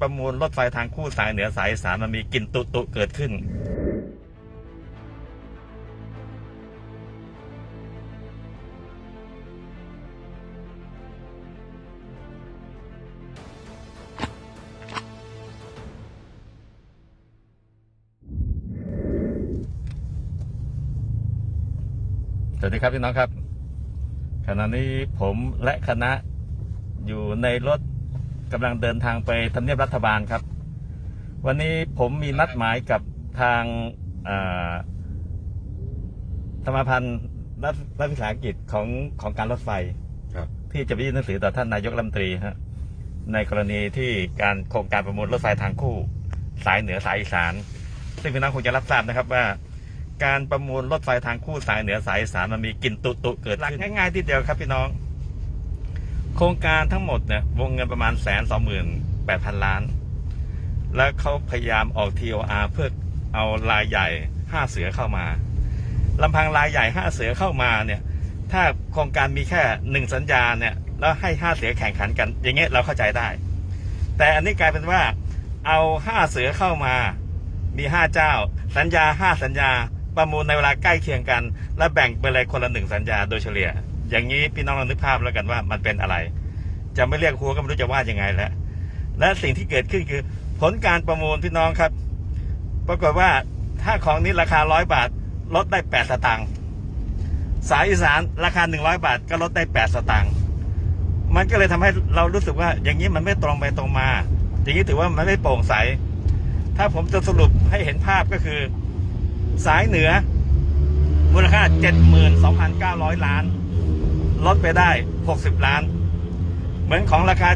ประมูลรถไฟทางคู่สายเหนือสายสานมันมีกลิ่นตุตุเกิดขึ้น สวัสดีครับพี่น้องครับ ขณะนี้ผมและคณะอยู่ในรถ กำลังเดินทางไปทำเนียบรัฐบาลครับ วันนี้ผมมีนัดหมายกับทางอ่าสมาพันธ์รัฐรัฐวิสาหกิจของของการรถไฟครับที่จะไปยื่นหนังสือต่อท่านนายกรัฐมนตรีฮะในกรณีที่การโครงการประมูลรถไฟทางคู่ สายเหนือสายอีสาน ซึ่งพี่น้องคงจะรับทราบนะครับว่า การประมูลรถไฟทางคู่สายเหนือสายอีสานมันมีกลิ่นตุตุเกิดขึ้นง่ายๆที่เดียวครับพี่น้องโครงการทั้งหมดเนี่ยวงเงินประมาณแสนสองหมื่นแปดพันล้าน แล้วเขาพยายามออก TOR เพื่อเอารายใหญ่ห้าเสือเข้ามาลำพังรายใหญ่ห้าเสือเข้ามาเนี่ย ถ้าโครงการมีแค่หนึ่งสัญญาเนี่ยแล้วให้ห้าเสือแข่งขันกัน อย่างเงี้ยเราเข้าใจได้ แต่อันนี้กลายเป็นว่า เอาห้าเสือเข้ามา มีห้าเจ้า สัญญาห้าสัญญา ประมูลในเวลาใกล้เคียงกัน และแบ่งไปเลยคนละหนึ่งสัญญาโดยเฉลี่ย อย่างนี้พี่น้องลองนึกภาพแล้วกันว่ามันเป็นอะไร จะไม่เรียกครัวก็ไม่รู้จะว่ายังไงแล้วและสิ่งที่เกิดขึ้นคือ ผลการประมูลพี่น้องครับ ปรากฏว่าถ้าของนี้ราคาร้อยบาท ลดได้แปดสตางค์สายอีสานราคาหนึ่งร้อยบาทก็ลดได้แปดสตางค์มันก็เลยทำให้เรารู้สึกว่าอย่างนี้มันไม่ตรงไปตรงมา อย่างนี้ถือว่ามันไม่โปร่งใส ถ้าผมจะสรุปให้เห็นภาพก็คือ สายเหนือมูลค่า 72,900 ล้าน ลดไปได้ 60 ล้าน เหมือนของราคา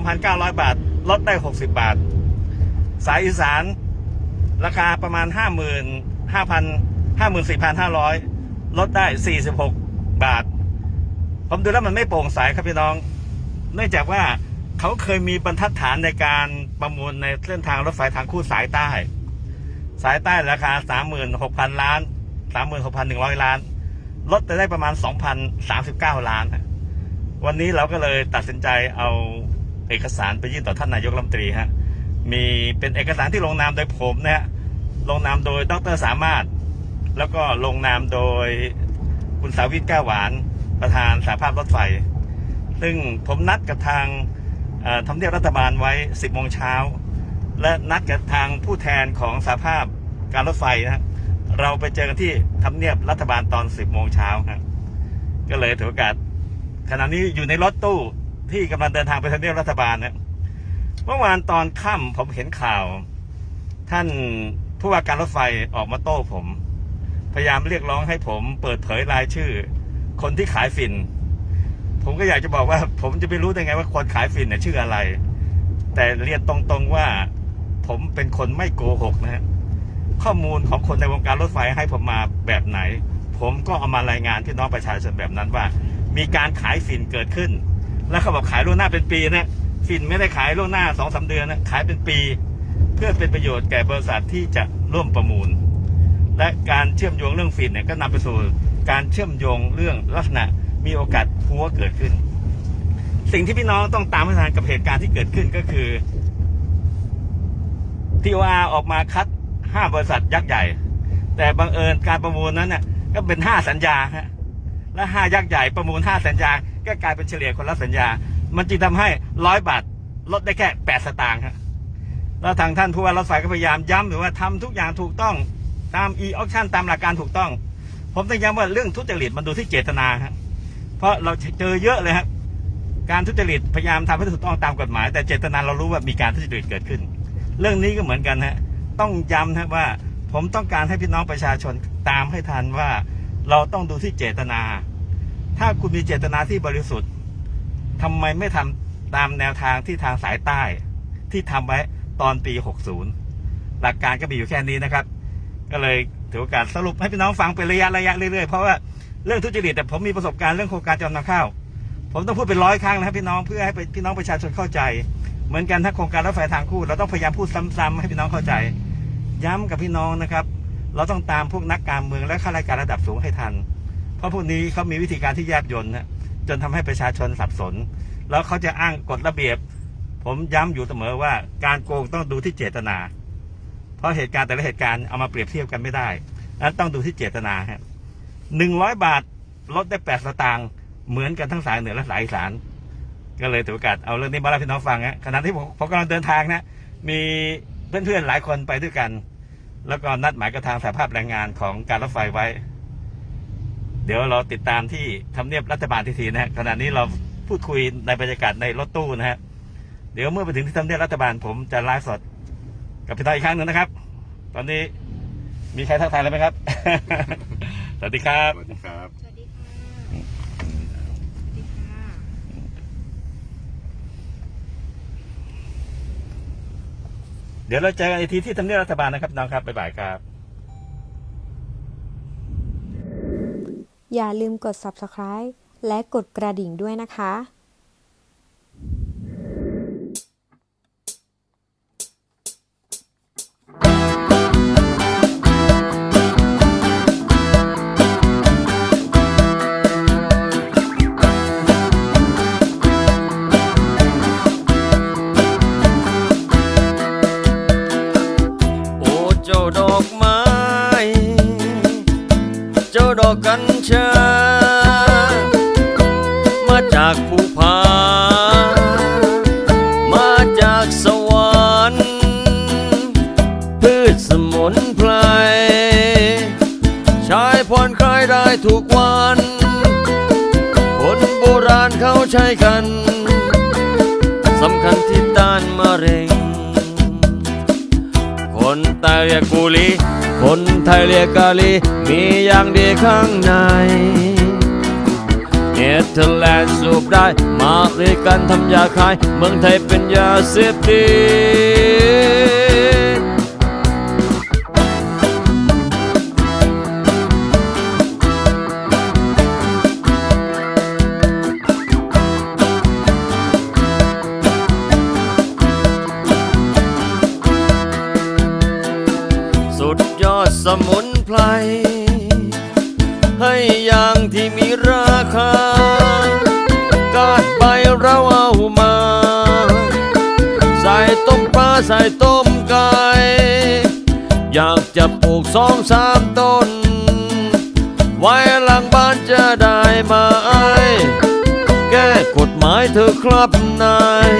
72,900 บาท ลดได้ 60 บาท สายอีสาน ราคาประมาณ 55,000 54,500 ลดได้ 46 บาท ผมดูแล้วมันไม่โปร่งใสครับพี่น้อง เนื่องจากว่าเขาเคยมีบรรทัดฐานในการประมูลในเส้นทางรถไฟทางคู่สายใต้ สายใต้ราคา 36,000 ล้าน 36,100 ล้าน ลดไปได้ประมาณ 2,039 ล้าน วันนี้เราก็เลยตัดสินใจเอาเอกสารไปยื่นต่อท่านนายกรัฐมนตรีฮะ มีเป็นเอกสารที่ลงนามโดยผมนะฮะ ลงนามโดยดรสามารถ แล้วก็ลงนามโดยคุณสาวิตแก้วหวาน ประธานสาภาพรถไฟ ซึ่งผมนัดกับทางทำเนียบรัฐบาลไว้ 10โมงเช้า และนัดกับทางผู้แทนของสาภาพการรถไฟนะฮะ เราไปเจอกันที่ทำเนียบรัฐบาลตอน 10 โมงเช้าฮะก็เลยถือโอกาสขณะนี้อยู่ในรถตู้ที่กำลังเดินทางไปทำเนียบรัฐบาลนะเมื่อวานตอนค่ำผมเห็นข่าว ท่านผู้ว่าการรถไฟออกมาโต้ผม พยายามเรียกร้องให้ผมเปิดเผยรายชื่อ คนที่ขายฝิ่น ผมก็อยากจะบอกว่า ผมจะไปรู้ได้ไงว่าคนขายฝิ่นเนี่ยชื่ออะไร แต่เรียนตรงๆว่า ผมเป็นคนไม่โกหกนะฮะ ข้อมูลของคนในวงการรถไฟให้ผมมาแบบไหน ผมก็เอามารายงานพี่น้องประชาชนแบบนั้นว่า มีการขายฝิ่นเกิดขึ้น แล้วเขาบอกขายล่วงหน้าเป็นปีนะฝิ่นไม่ได้ขายล่วงหน้าสองสาเดือนนะขายเป็นปี เพื่อเป็นประโยชน์แก่บริษัทที่จะร่วมประมูล และการเชื่อมโยงเรื่องฝิ่นเนี่ยก็นำไปสู่การเชื่อมโยงเรื่องลักษณะมีโอกาสพัวเกิดขึ้น สิ่งที่พี่น้องต้องตามให้ทันกับเหตุการณ์ที่เกิดขึ้นก็คือทีโออาออกมาคัด ห้าบริษัทยักษ์ใหญ่ แต่บังเอิญการประมูลนั้นน่ะก็เป็นห้าสัญญาฮะและห้ายักษ์ใหญ่ประมูลห้าสัญญา ก็กลายเป็นเฉลี่ยคนละสัญญา มันจึงทำให้ร้อยบาทลดได้แค่แปดสตางค์ฮะแล้วทางท่านผู้ว่ารถไฟก็พยายามย้ำหรือว่าทำทุกอย่างถูกต้องตาม e auction ตามหลักการถูกต้อง ผมต้องย้ำว่าเรื่องทุจริตมันดูที่เจตนาฮะเพราะเราเจอเยอะเลยครับการทุจริตพยายามทำให้ถูกต้องตามกฎหมาย แต่เจตนาเรารู้ว่ามีการทุจริตเกิดขึ้น เรื่องนี้ก็เหมือนกันฮะ ต้องย้ำนะว่า ผมต้องการให้พี่น้องประชาชนตามให้ทันว่า เราต้องดูที่เจตนา ถ้าคุณมีเจตนาที่บริสุทธิ์ทำไมไม่ทำตามแนวทางที่ทางสายใต้ ที่ทำไว้ตอนปี 60 หลักการก็มีอยู่แค่นี้นะครับ ก็เลยถือโอกาสสรุปให้พี่น้องฟังเป็นระยะระยะเรื่อยๆเพราะว่าเรื่องทุจริตแต่ผมมีประสบการณ์เรื่องโครงการจำนำข้าวผมต้องพูดเป็นร้อยครั้งนะครับพี่น้องเพื่อให้พี่น้องประชาชนเข้าใจ เหมือนกันถ้าโครงการรถไฟทางคู่เราต้องพยายามพูดซ้ำๆให้พี่น้องเข้าใจ ย้ำกับพี่น้องนะครับ เราต้องตามพวกนักการเมืองและข้าราชการระดับสูงให้ทัน เพราะพวกนี้เขามีวิธีการที่แยบยลนะจนทำให้ประชาชนสับสน แล้วเขาจะอ้างกฎระเบียบ ผมย้ำอยู่เสมอว่าการโกงต้องดูที่เจตนา เพราะเหตุการณ์แต่ละเหตุการณ์เอามาเปรียบเทียบกันไม่ได้นั้นต้องดูที่เจตนาฮะหนึ่งร้อยบาทลดได้แปดสตางค์เหมือนกันทั้งสายเหนือและสายอีสาน ก็เลยถือโอกาสเอาเรื่องนี้มาเล่าพี่น้องฟังฮะขณะที่ผมผมกำลังเดินทางนะมีเพื่อนๆหลายคนไปด้วยกัน แล้วก็นัดหมายกับทางสหภาพแรงงานของการรถไฟไว้ เดี๋ยวเราติดตามที่ทำเนียบรัฐบาลทีทีนะฮะขณะนี้เราพูดคุยในบรรยากาศในรถตู้นะฮะเดี๋ยวเมื่อไปถึงที่ทำเนียบรัฐบาลผมจะไลฟ์สด กับพี่ต้องอีกครั้งหนึ่งนะครับ ตอนนี้มีใครทักทายแล้วไหมครับ สวัสดีครับ สวัสดีครับ สวัสดีค่ะ สวัสดีค่ะ เดี๋ยวเราเจอกันอีกทีที่ทำเนียบรัฐบาลนะครับน้องครับบ๊ายบายครับ อย่าลืมกด subscribe และกดกระดิ่งด้วยนะคะ จ้าดอกไม้ เจ้าดอกกัญชา มาจากภูผา มาจากสวรรค์พืชสมุนไพรใช้ผ่อนคลายได้ทุกวัน คนโบราณเขาใช้กัน สำคัญที่ต้านมะเร็ง คนใต้เรียกกุลี คนไทยเรียกกาลี มีอย่างดีข้างในเนเธอร์แลนด์สูบได้ มาเรียกันทำยาคาย เมืองไทยเป็นยาเสพติด สมุนไพร ให้อย่างที่มีราคา กาดใบเราเอามา ใส่ต้มปลาใส่ต้มไก่ อยากจะปลูกสองสามต้น ไว้หลังบ้านจะได้ไหมแก้กฎหมายเธอครับนาย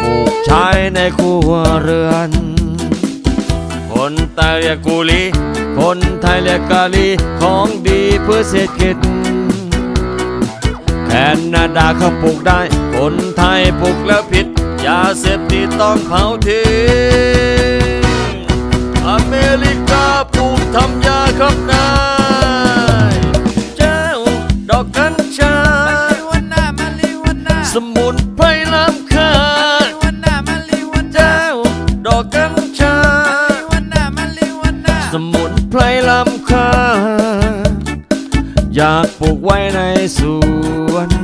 ปลูกใช้ในครัวเรือน คนไต้เรียกกุลี คนไทยเรียกกาลี ของดีเพื่อเศรษฐกิจแคนาดาเขาปลูกได้ คนไทยปลูกแล้วผิด ยาเสพติดต้องเผาทิ้ง อยากปลูกไว้ในสวน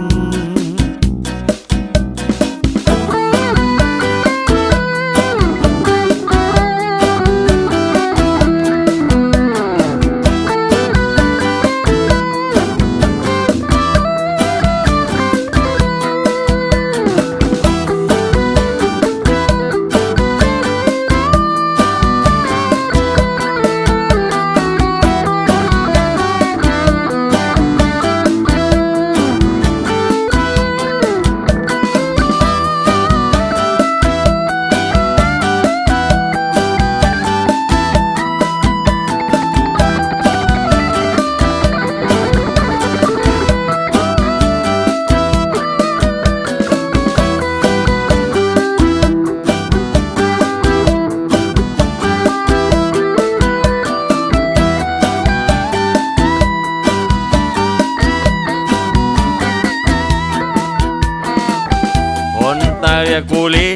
ใต้เรียกกุลี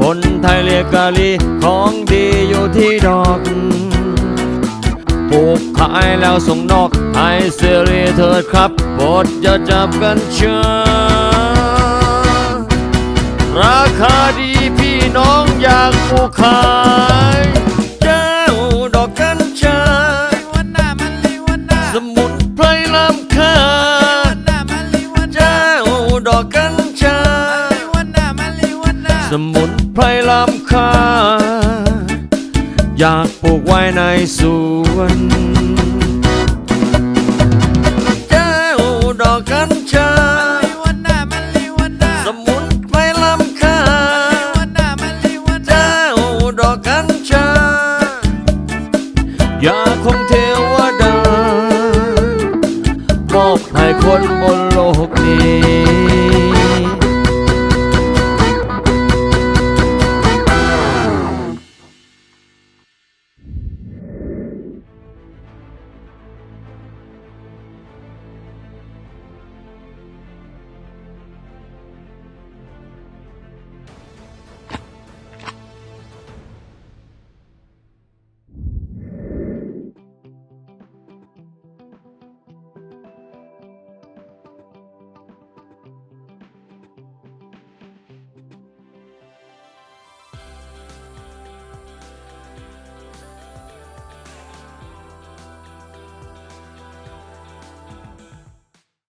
คนไทยเรียกกาลี ของดีอยู่ที่ดอกปลูกขายแล้วส่งนอกให้เสรีเถิดครับโปรดอย่าจับกันเชื่อราคาดีพี่น้องอยากปลูกขา สวนแก้วดอกกัญชา